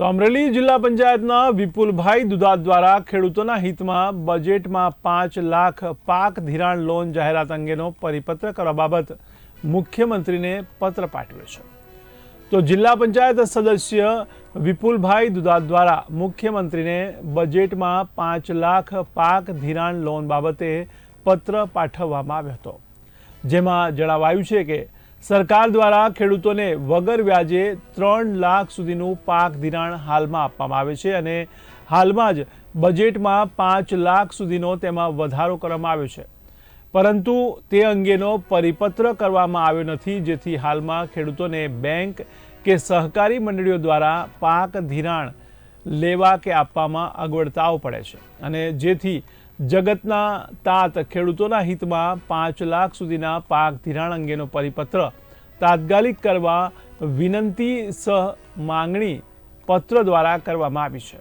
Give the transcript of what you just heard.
તો અમરેલી જિલ્લા પંચાયતના વિપુલભાઈ દુધાત દ્વારા ખેડૂતોના હિતમાં બજેટમાં પાંચ લાખ પાક ધિરાણ લોન જાહેરાત અંગેનો પરિપત્ર કરવા બાબત મુખ્યમંત્રીને પત્ર પાઠવ્યો છે. તો જિલ્લા પંચાયત સદસ્ય વિપુલભાઈ દુધાત દ્વારા મુખ્યમંત્રીને બજેટમાં પાંચ લાખ પાક ધિરાણ લોન બાબતે પત્ર પાઠવવામાં આવ્યો હતો. જેમાં જણાવાયું છે કે સરકાર દ્વારા ખેડૂતોને વગર વ્યાજે ત્રણ લાખ સુધીનું પાક ધિરાણ હાલમાં આપવામાં આવે છે અને હાલમાં જ બજેટમાં પાંચ લાખ સુધીનો તેમાં વધારો કરવામાં આવ્યો છે. પરંતુ તે અંગેનો પરિપત્ર કરવામાં આવ્યો નથી, જેથી હાલમાં ખેડૂતોને બેંક કે સહકારી મંડળીઓ દ્વારા પાક ધિરાણ લેવા કે આપવામાં અગવડતાઓ પડે છે. અને જેથી જગતના તાત ખેડૂતોના હિતમાં પાંચ લાખ સુધીના પાક ધિરાણ અંગેનો પરિપત્ર. તાત્કાલિક કરવા વિનંતી સહ માંગણી પત્ર દ્વારા કરવામાં આવી છે.